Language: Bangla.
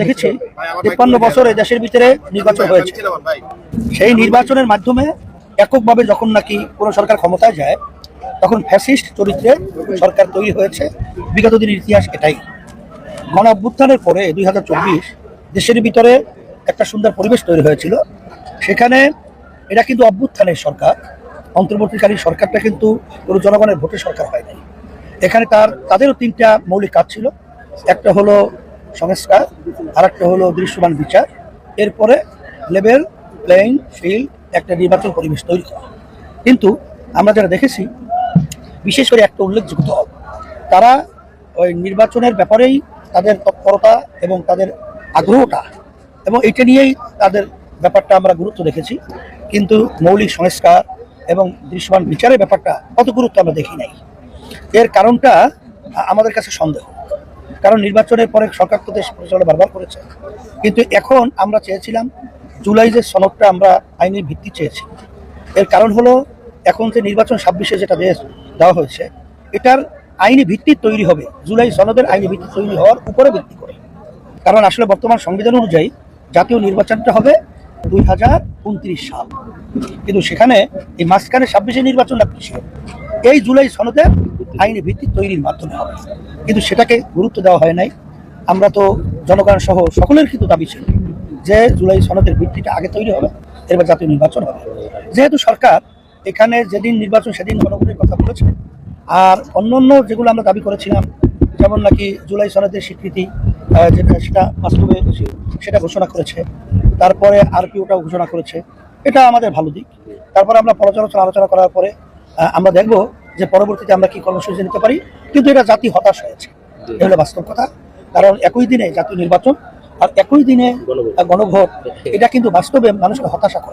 দেখেছি, তিপ্পান্ন বছর দেশের ভিতরে নির্বাচন হয়েছে। সেই নির্বাচনের মাধ্যমে এককভাবে যখন নাকি কোনো সরকার ক্ষমতায় যায়, তখন ফ্যাসিস্ট চরিত্রে সরকার তৈরি হয়েছে। বিগত দিনের ইতিহাস এটাই। গণ অভ্যুত্থানের পরে দুই দেশের ভিতরে একটা সুন্দর পরিবেশ তৈরি হয়েছিল। সেখানে এটা কিন্তু অভ্যুত্থানের সরকার, অন্তর্বর্তীকালীন সরকারটা কিন্তু কোনো জনগণের ভোটের সরকার হয় নাই। এখানে তার, তাদেরও তিনটা মৌলিক কাজ ছিল। একটা হলো সংস্কার আর একটা হলো দৃশ্যমান বিচার। এরপরে লেভেল, প্লেইং ফিল্ড, একটা নির্বাচন পরিবেশ তৈরি করা। কিন্তু আমরা যারা দেখেছি, বিশেষ করে একটা উল্লেখযোগ্য দল, তারা ওই নির্বাচনের ব্যাপারেই তাদের তৎপরতা এবং তাদের আগ্রহটা এবং এটা নিয়েই তাদের ব্যাপারটা আমরা গুরুত্ব দেখেছি। কিন্তু মৌলিক সংস্কার এবং দৃশ্যমান বিচারের ব্যাপারটা অত গুরুত্ব আমরা দেখি নাই। এর কারণটা আমাদের কাছে সন্দেহ। কারণ নির্বাচনের পরে সরকার তো দেশ পরিচালনা বারবার করেছে। কিন্তু এখন আমরা চেয়েছিলাম, জুলাই যে সনদটা আমরা আইনের ভিত্তি চেয়েছি, এর কারণ হলো এখন যে নির্বাচন ছাব্বিশে যেটা দেওয়া হয়েছে, এটার আইনি ভিত্তি তৈরি হবে, জুলাই সনদের আইনি ভিত্তি তৈরি হওয়ার উপরে ভিত্তি করে। কারণ আসলে বর্তমান সংবিধান অনুযায়ী জাতীয় নির্বাচনটা হবে দুই হাজার উনত্রিশ সাল। কিন্তু সেখানে এই মাঝখানে ছাব্বিশে নির্বাচনটা পিছিয়ে এই জুলাই সনদে আইনি ভিত্তি তৈরির মাধ্যমে হবে। কিন্তু সেটাকে গুরুত্ব দেওয়া হয় নাই। আমরা তো জনগণ সহ সকলের কিন্তু দাবি ছিল যে জুলাই সনদের ভিত্তিটা আগে তৈরি হবে এবার জাতীয় নির্বাচন হবে। যেহেতু সরকার এখানে যেদিন নির্বাচন সেদিন গণভোটের কথা বলেছে, আর অন্য অন্য যেগুলো আমরা দাবি করেছিলাম, যেমন নাকি জুলাই সনদের স্বীকৃতি যেটা সেটা বাস্তবে সেটা ঘোষণা করেছে। তারপরে আরপিওটাও ঘোষণা করেছে। এটা আমাদের ভালো দিক। তারপরে আমরা পর্যালোচনা আলোচনা করার পরে আমরা দেখব যে পরবর্তীতে আমরা কি কর্মসূচি নিতে পারি কিন্তু এটা জাতি হতাশ হয়েছে। এটা হলো বাস্তব কথা। কারণ একই দিনে জাতীয় নির্বাচন আর একই দিনে গণভোট এটা কিন্তু বাস্তবে মানুষকে হতাশা করে।